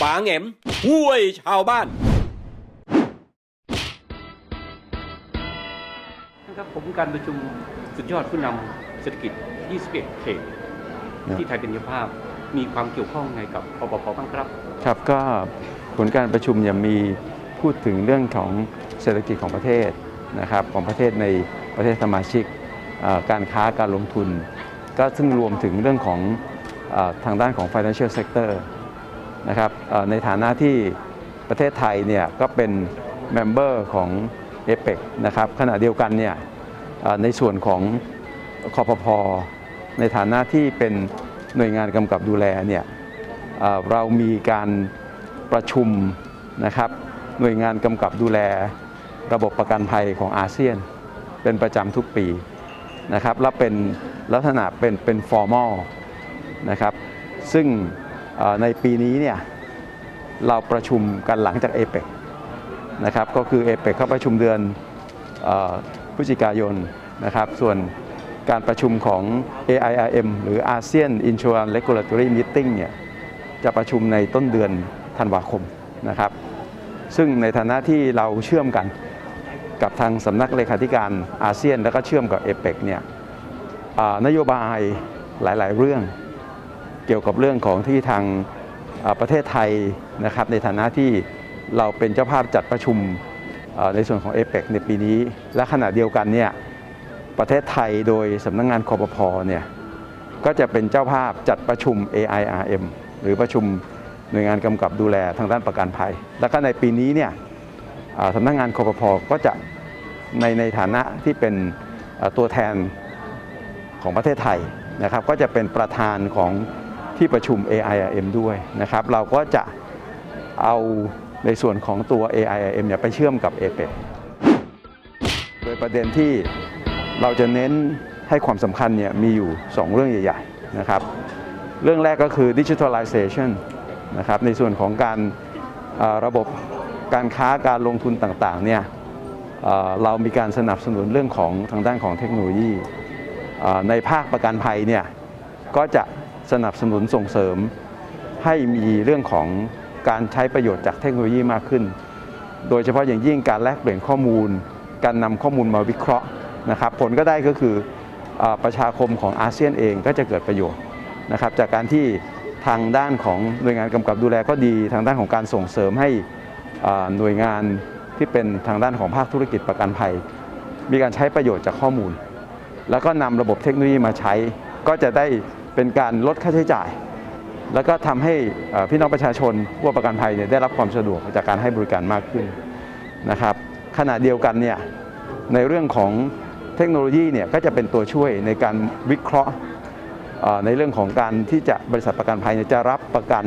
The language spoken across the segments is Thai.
ฝาแหงมห้วยชาวบ้านนะครับผมการประชุมสุดยอดผู้นำเศรษฐกิจ 21 เขต ที่ไทยเป็นเจ้าภาพมีความเกี่ยวข้องไงกับปปพบ้างครับ ครับก็ผลการประชุมเนี่ยมีพูดถึงเรื่องของเศรษฐกิจของประเทศนะครับของประเทศในประเทศสมาชิกเอ่อการค้าการลงทุน ก็ซึ่งรวมถึงเรื่องของเออทางด้านของ financial sector นะครับในฐานะที่ประเทศไทยเนี่ยก็เป็นเมมเบอร์ของ APEC นะครับขณะเดียวกันเนี่ยในส่วนของคอพพในฐานะที่เป็นหน่วยงานกำกับดูแลเนี่ยเรามีการประชุมนะครับหน่วยงานกำกับดูแลระบบประกันภัยของอาเซียน เป็นประจำทุกปีนะครับและเป็นลักษณะเป็นเป็นฟอร์มอลนะครับซึ่ง ในปีนี้เนี่ยเราประชุมกันหลังจากเอเปกนะครับก็คือเอเปกเข้าประชุมเดือนพฤศจิกายนนะครับส่วนการประชุมของ AIIM หรือ ASEAN Insurance Regulatory Meeting เนี่ยจะประชุมในต้นเดือนธันวาคมนะครับ ซึ่งในฐานะที่เราเชื่อมกันกับทางสำนักเลขาธิการอาเซียน แล้วก็เชื่อมกับเอเปกเนี่ยนโยบายหลาย ๆ เรื่อง เกี่ยวกับเรื่องของที่ทางประเทศไทยนะครับในฐานะที่เราเป็นเจ้าภาพจัดประชุมในส่วนของเอเปกในปีนี้ และขณะเดียวกันเนี่ยประเทศไทยโดยสำนักงงานคอปพเนี่ยก็จะเป็นเจ้าภาพจัดประชุม AIRM หรือประชุมหน่วยงานกำกับดูแลทางด้านประกันภัย แล้วก็ในปีนี้เนี่ยสำนักงานคอปพก็จะในในฐานะที่เป็นตัวแทนของประเทศไทยนะครับก็จะเป็นประธานของ ที่ประชุม AIRM ด้วยนะครับ เราก็จะเอาในส่วนของตัว AIRM เนี่ยไปเชื่อมกับ APEC โดยประเด็นที่เราจะเน้นให้ความสำคัญเนี่ยมีอยู่ 2 เรื่องใหญ่ๆนะครับ เรื่องแรกก็คือ digitalization นะครับในส่วนของการระบบการค้าการลงทุนต่างๆเนี่ยเเรามีการสนับสนุนเรื่องของทางด้านของเทคโนโลยี ในภาคประกันภัยเนี่ยก็จะ สนับสนุนส่งเสริม ให้มีเรื่องของการใช้ประโยชน์จากเทคโนโลยีมากขึ้น โดยเฉพาะอย่างยิ่งการแลกเปลี่ยนข้อมูล การนำข้อมูลมาวิเคราะห์นะครับ ผลก็ได้ก็คืออประชาคมของอาเซียนเองก็จะเกิดประโยชน์นะครับ จากการที่ทางด้านของหน่วยงานกำกับดูแลก็ดี ทางด้านของการส่งเสริมให้หน่วยงานที่เป็นทางด้านของภาคธุรกิจประกันภัย มีการใช้ประโยชน์จากข้อมูล แล้วก็นำระบบเทคโนโลยีมาใช้ก็จะได้ เป็นการลดค่าใช้จ่าย แล้วก็ทำให้พี่น้องประชาชนผู้ประกันภัยเนี่ยได้รับความสะดวกจากการให้บริการมากขึ้นนะครับขณะเดียวกันเนี่ยในเรื่องของเทคโนโลยีเนี่ยก็จะเป็นตัวช่วยในการวิเคราะห์ในเรื่องของการที่จะบริษัทประกันภัยยจะรับประกัน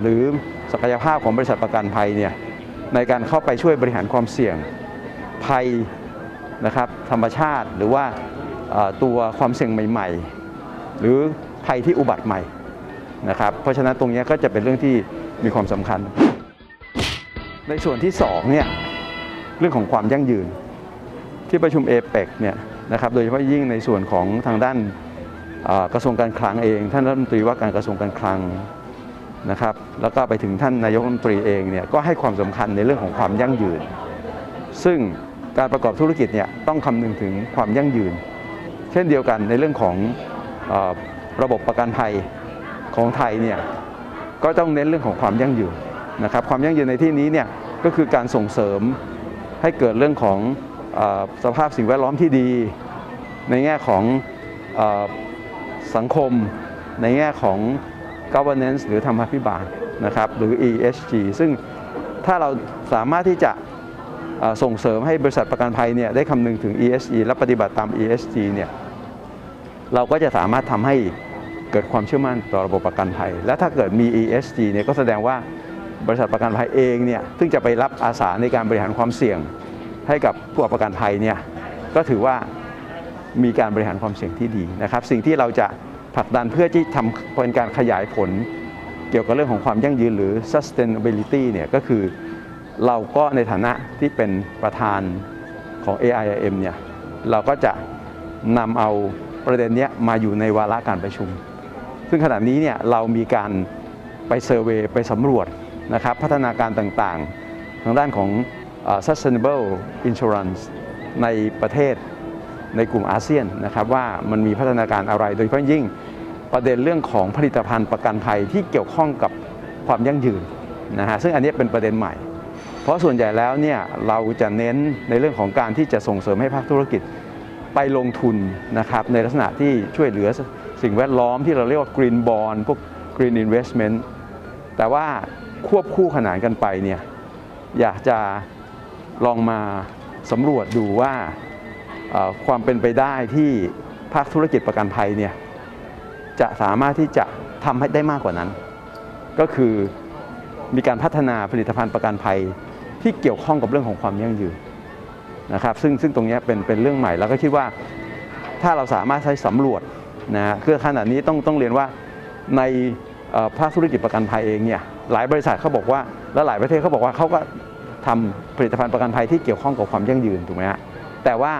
หรือศักยภาพของบริษัทประกันภัยเนี่ยในการเข้าไปช่วยบริหารความเสี่ยงภัยนะครับธรรมชาติหรือว่าตัวความเสี่ยงใหม่ ๆ หรือภัยที่อุบัติใหม่นะครับเพราะฉะนั้นตรงนี้ก็จะเป็นเรื่องที่มีความสำคัญ ในส่วนที่2เนี่ยเรื่องของความยั่งยืน ที่ประชุมเอเปกเนี่ยนะครับโดยเฉพาะยิ่งในส่วนของทางด้านกระทรวงการคลังเอง ท่านรัฐมนตรีว่าการกระทรวงการคลังนะครับแล้วก็ไปถึงท่านนายกรัฐมนตรีเองเนี่ยก็ให้ความสำคัญในเรื่องของความยั่งยืน ซึ่งการประกอบธุรกิจเนี่ยต้องคำนึงถึงความยั่งยืน เช่นเดียวกันในเรื่องของ ระบบประกันภัยของไทยเนี่ยก็ต้องเน้นเรื่องของความยั่งยืนนะครับความยั่งยืนในที่นี้เนี่ยก็คือการส่งเสริมให้เกิดเรื่องของอสภาพสิ่งแวดล้อมที่ดี ในแง่ของอสังคม ในแง่ของ governance หรือธรรมาภิบาลนะครับหรือ ESG ซึ่งถ้าเราสามารถที่จะส่งเสริมให้บริษัทประกันภัยเนี่ยได้คำนึงถึง ESG และปฏิบัติตาม ESG เนี่ย เราก็จะสามารถทำให้เกิดความเชื่อมั่นต่อระบบประกันภัย และถ้าเกิดมี ESG เนี่ยก็แสดงว่าบริษัทประกันภัยเองเนี่ยซึ่งจะไปรับอาสาในการบริหารความเสี่ยง ให้กับผู้ประกันภัยเนี่ยก็ถือว่ามีการบริหารความเสี่ยงที่ดีนะครับ สิ่งที่เราจะผลักดันเพื่อที่ทำเป็นการขยายผล เกี่ยวกับเรื่องของความยั่งยืนหรือ sustainability เนี่ยก็คือเราก็ในฐานะที่เป็นประธานของ AIIM เนี่ยเราก็จะนำเอา ประเด็นนี้มาอยู่ในวาระการประชุม ซึ่งขณะนี้เนี่ยเรามีการไปเซอร์เวยไปสำรวจนะครับพัฒนาการต่างๆ ทางด้านของ sustainable insurance ในประเทศในกลุ่มอาเซียนนะครับว่ามันมีพัฒนาการอะไรโดยเฉพาะยิ่งประเด็นเรื่องของผลิตภัณฑ์ประกันภัยที่เกี่ยวข้องกับความยั่งยืนนะฮะซึ่งอันนี้เป็นประเด็นใหม่ เพราะส่วนใหญ่แล้วเนี่ยเราจะเน้นในเรื่องของการที่จะส่งเสริมให้ภาคธุรกิจ ไปลงทุนนะครับในลักษณะที่ช่วยเหลือสิ่งแวดล้อมที่เราเรียกว่า green bond พวก green investment แต่ว่าควบคู่ขนานกันไปเนี่ยอยากจะลองมาสำรวจดูว่าความเป็นไปได้ที่ภาคธุรกิจประกันภัยเนี่ยจะสามารถที่จะทำให้ได้มากกว่านั้น ก็คือมีการพัฒนาผลิตภัณฑ์ประกันภัยที่เกี่ยวข้องกับเรื่องของความยั่งยืน นะครับซึ่งซึ่งตรงนี้เป็นเป็นเรื่องใหม่แล้วก็คิดว่าถ้าเราสามารถใช้สำรวจนะฮะคือขนาดนี้ต้องต้องเรียนว่าในภาคธุรกิจประกันภัยเองเนี่ยหลายบริษัทเขาบอกว่าและหลายประเทศเขาบอกว่าเขาก็ทำผลิตภัณฑ์ประกันภัยที่เกี่ยวข้องกับความยั่งยืนถูกไหมฮะแต่ว่า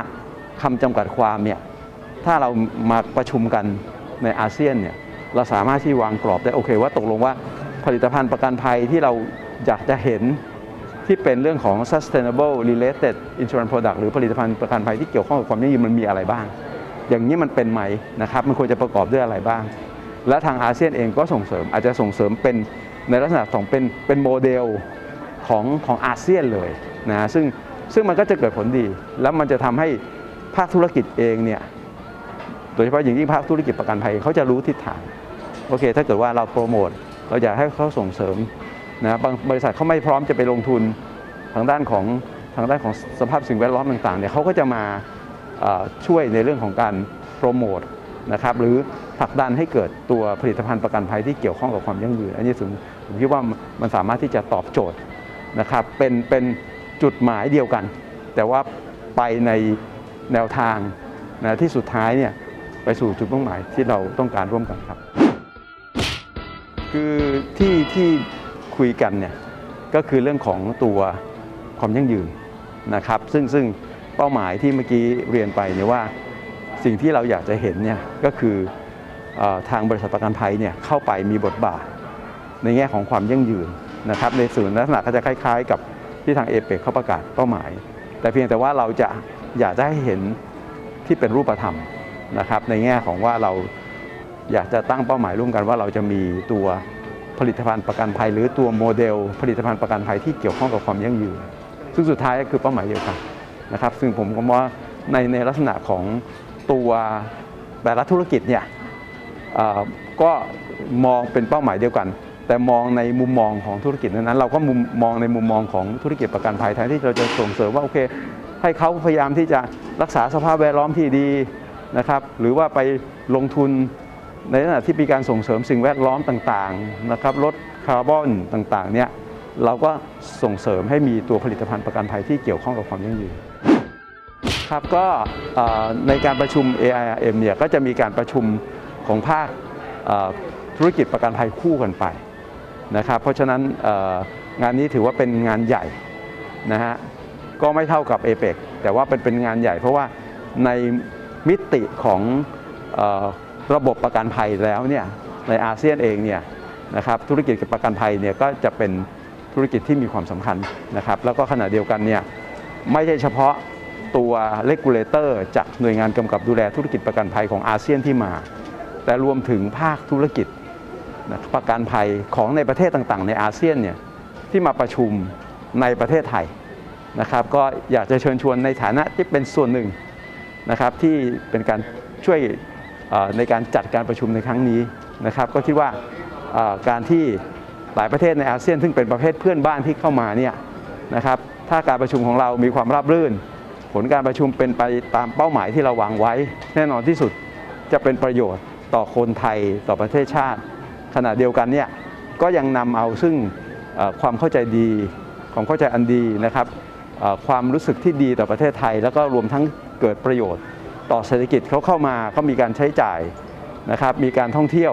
คำจำกัดความเนี่ยถ้าเรามาประชุมกันในอาเซียนเนี่ยเราสามารถที่วางกรอบได้โอเคว่าตกลงว่าผลิตภัณฑ์ประกันภัยที่เราอยากจะเห็น ที่เป็นเรื่องของ sustainable related insurance product หรือผลิตภัณฑ์ประกันภัยที่เกี่ยวข้องกับความยั่งยืนมันมีอะไรบ้าง อย่างนี้มันเป็นไหมนะครับ มันควรจะประกอบด้วยอะไรบ้าง และทางอาเซียนเองก็ส่งเสริมอาจจะส่งเสริมเป็นในลักษณะของเป็นเป็นโมเดลของของอาเซียนเลยนะซึ่งซึ่งมันก็จะเกิดผลดี แล้วมันจะทำให้ภาคธุรกิจเองเนี่ยโดยเฉพาะอย่างยิ่งภาคธุรกิจประกันภัยเขาจะรู้ทิศทางโอเค ถ้าเกิดว่าเราโปรโมทเราอยากให้เขาส่งเสริม นะบางบริษัทเขาไม่พร้อมจะไปลงทุนทางด้านของทางด้านของสภาพสิ่งแวดล้อมต่างๆเนี่ยเขาก็จะมาช่วยในเรื่องของการโปรโมทนะครับหรือผลักดันให้เกิดตัวผลิตภัณฑ์ประกันภัยที่เกี่ยวข้องกับความยั่งยืน อันนี้ผมผมคิดว่ามันสามารถที่จะตอบโจทย์นะครับเป็นเป็นจุดหมายเดียวกัน แต่ว่าไปในแนวทางนะที่สุดท้ายเนี่ยไปสู่จุดมุ่งหมายที่เราต้องการร่วมกันครับ คือที่ที่ คุยกันเนี่ยก็คือเรื่องของตัวความยั่งยืนนะครับ ซึ่งซึ่งเป้าหมายที่เมื่อกี้เรียนไปเนี่ยว่าสิ่งที่เราอยากจะเห็นเนี่ยก็คืออทางบริษัทประกันภัยเนี่ยเข้าไปมีบทบาท ในแง่ของความยั่งยืนนะครับ ในส่วนลักษณะก็จะคล้าย ๆ กับที่ทางเอเปกเขาประกาศเป้าหมาย แต่เพียงแต่ว่าเราจะอยากจะให้เห็นที่เป็นรูปธรรมนะครับ ในแง่ของว่าเราอยากจะตั้งเป้าหมายร่วมกันว่าเราจะมีตัว ผลิตภัณฑ์ประกันภัยหรือตัวโมเดล ผลิตภัณฑ์ประกันภัยที่เกี่ยวข้องกับความยั่งยืน ซึ่งสุดท้ายก็คือเป้าหมายเดียวกันนะครับ ซึ่งผมก็มองว่าในในลักษณะของตัวแต่ละธุรกิจเนี่ยก็มองเป็นเป้าหมายเดียวกัน แต่มองในมุมมองของธุรกิจนั้นๆเราก็มุมมองในมุมมองของธุรกิจประกันภัยแทนที่เราจะส่งเสริมว่าโอเค ให้เขาพยายามที่จะรักษาสภาพแวดล้อมที่ดีนะครับ หรือว่าไปลงทุน ในขณะที่มีการส่งเสริมสิ่งแวดล้อมต่างๆนะครับลดคาร์บอนต่างๆเนี่ยเราก็ส่งเสริมให้มีตัวผลิตภัณฑ์ประกันภัยที่เกี่ยวข้องกับความยั่งยืนครับก็ในการประชุม AIRM เนี่ยก็จะมีการประชุมของภาคธุรกิจประกันภัยคู่กันไปนะครับเพราะฉะนั้นงานนี้ถือว่าเป็นงานใหญ่นะฮะก็ไม่เท่ากับ APEC แต่ว่าเป็นเป็นงานใหญ่เพราะว่าในมิติของ ระบบประกันภัยแล้วเนี่ยในอาเซียนเองเนี่ยนะครับธุรกิจประกันภัยเนี่ยก็จะเป็นธุรกิจที่มีความสำคัญนะครับแล้วก็ขณะเดียวกันเนี่ยไม่ใช่เฉพาะตัวเลกูเลเตอร์จากหน่วยงานกำกับดูแลธุรกิจประกันภัยของอาเซียนที่มา แต่รวมถึงภาคธุรกิจนะประกันภัยของในประเทศต่างๆ ในอาเซียนเนี่ยที่มาประชุมในประเทศไทยนะครับก็อยากจะเชิญชวนในฐานะที่เป็นส่วนหนึ่งนะครับที่เป็นการช่วย ในการจัดการประชุมในครั้งนี้นะครับก็คิดว่าการที่หลายประเทศในอาเซียน ซึ่งเป็นประเภทเพื่อนบ้านที่เข้ามาเนี่ยนะครับถ้าการประชุมของเรามีความราบรื่น ผลการประชุมเป็นไปตามเป้าหมายที่เราวางไว้ แน่นอนที่สุดจะเป็นประโยชน์ต่อคนไทยต่อประเทศชาติ ขณะเดียวกันเนี่ยก็ยังนำเอาซึ่งความเข้าใจดีความเข้าใจอันดีนะครับความรู้สึกที่ดีต่อประเทศไทย แล้วก็รวมทั้งเกิดประโยชน์ ต่อเศรษฐกิจเขาเข้ามาก็มีการใช้จ่ายนะครับ มีการท่องเที่ยว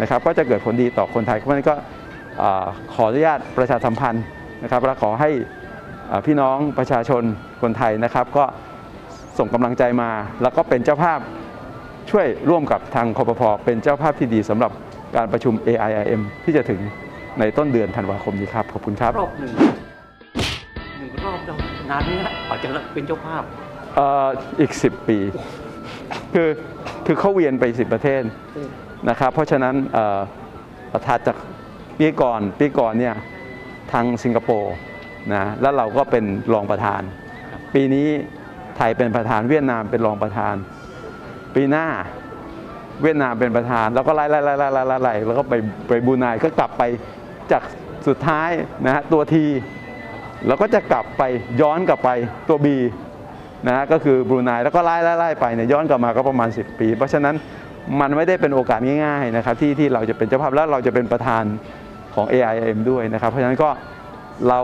นะครับ ก็จะเกิดผลดีต่อคนไทยเพราะฉะนั้นก็ขออนุญาตประชาสัมพันธ์นะครับและขอให้พี่น้องประชาชนคนไทยนะครับ ก็ส่งกำลังใจมา แล้วก็เป็นเจ้าภาพช่วยร่วมกับทางคอปพเป็นเจ้าภาพที่ดีสำหรับการประชุม AIIM ที่จะถึงในต้นเดือนธันวาคมนี้ครับ ขอบคุณครับ รอบหนึ่งหนึ่งรอบเรานานไหมฮะอาจจะเป็นเจ้าภาพ เอ่ออีก 10 ปี คือคือเขาเวียนไป 10 ประเทศนะครับเพราะฉะนั้นเอ่อถัดจากปีก่อนปีก่อนเนี่ยทางสิงคโปร์นะแล้วเราก็เป็นรองประธาน ปีนี้ไทยเป็นประธานเวียดนามเป็นรองประธาน ปีหน้าเวียดนามเป็นประธาน แล้วก็ไล่ไล่ไล่ไล่ไล่ไล่ไล่แล้วก็ไปไปบรูไนก็กลับไปจากสุดท้ายนะฮะตัวทีแล้วก็จะกลับไปย้อนกลับไปตัว B นะฮะก็คือบรูไนแล้วก็ไล่ไล่ไล่ไปเนี่ยย้อนกลับมาก็ประมาณ 10 ปี เพราะฉะนั้นมันไม่ได้เป็นโอกาสง่ายๆนะครับที่ที่เราจะเป็นเจ้าภาพแล้วเราจะเป็นประธานของ AIM ด้วยนะครับ เพราะฉะนั้นก็เรา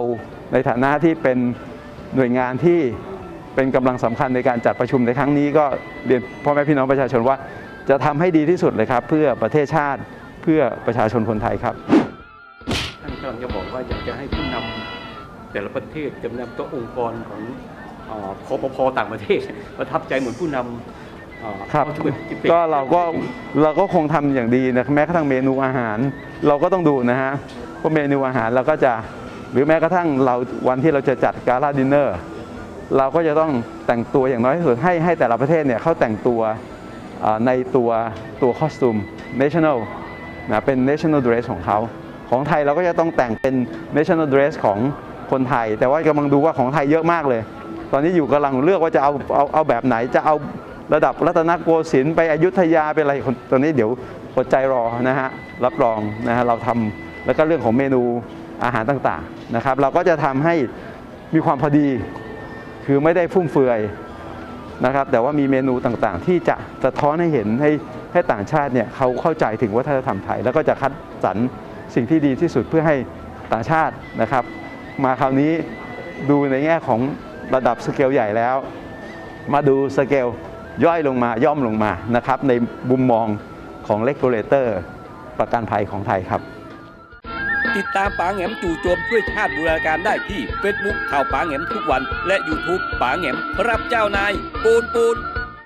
ในฐานะที่เป็นหน่วยงานที่เป็นกำลังสำคัญในการจัดประชุมในครั้งนี้ก็เรียนพ่อแม่พี่น้องประชาชนว่าจะทำให้ดีที่สุดเลยครับ เพื่อประเทศชาติเพื่อประชาชนคนไทยครับท่านกำลังจะบอกว่าอยากจะให้ผู้นำแต่ละประเทศจำนำตัวองค์กรของ คอปพต่างประเทศ ประทับใจเหมือนผู้นำเอ่อครับเข้าช่วยที่ป็นก็เราก็เราก็คงทำอย่างดีนะแม้กระทั่งเมนูอาหาร เราก็ต้องดูนะฮะเพราะเมนูอาหารเราก็จะหรือแม้กระทั่งเราวันที่เราจะจัดกาลาดินเนอร์เราก็จะต้องแต่งตัวอย่างน้อยที่สุดให้ให้แต่ละประเทศเนี่ยเขาแต่งตัวเอ่อในตัวตัวคอสตูม national นะเป็น national dress ของเขา ของไทยเราก็จะต้องแต่งเป็น national dress ของคนไทย แต่ว่ากำลังดูว่าของไทยเยอะมากเลย ตอนนี้อยู่กำลังเลือกว่าจะเอาเอาเอาแบบไหนจะเอาระดับรัตนโกสินทร์ไปอยุธยาไปอะไรตอนนี้เดี๋ยวอดใจรอนะฮะรับรองนะฮะเราทำแล้วก็เรื่องของเมนูอาหารต่างๆนะครับ เราก็จะทำให้มีความพอดีคือไม่ได้ฟุ่มเฟือยนะครับ แต่ว่ามีเมนูต่างๆ ที่จะสะท้อนให้เห็นให้ให้ต่างชาติเนี่ยเขาเข้าใจถึงวัฒนธรรมไทย แล้วก็จะคัดสรรสิ่งที่ดีที่สุดเพื่อให้ต่างชาตินะครับ มาคราวนี้ดูในแง่ของ ระดับสเกลใหญ่แล้ว มาดูสเกลย่อยลงมาย่อมลงมานะครับในมุมมองของเลกูเลเตอร์ประกันภัยของไทยครับ ติดตามป๋าแหมจู่โจมช่วยชาติบูรณาการได้ที่ Facebook ข่าวป๋าแหมทุกวัน และ YouTube ป๋าแหมรับเจ้านายปูนปูน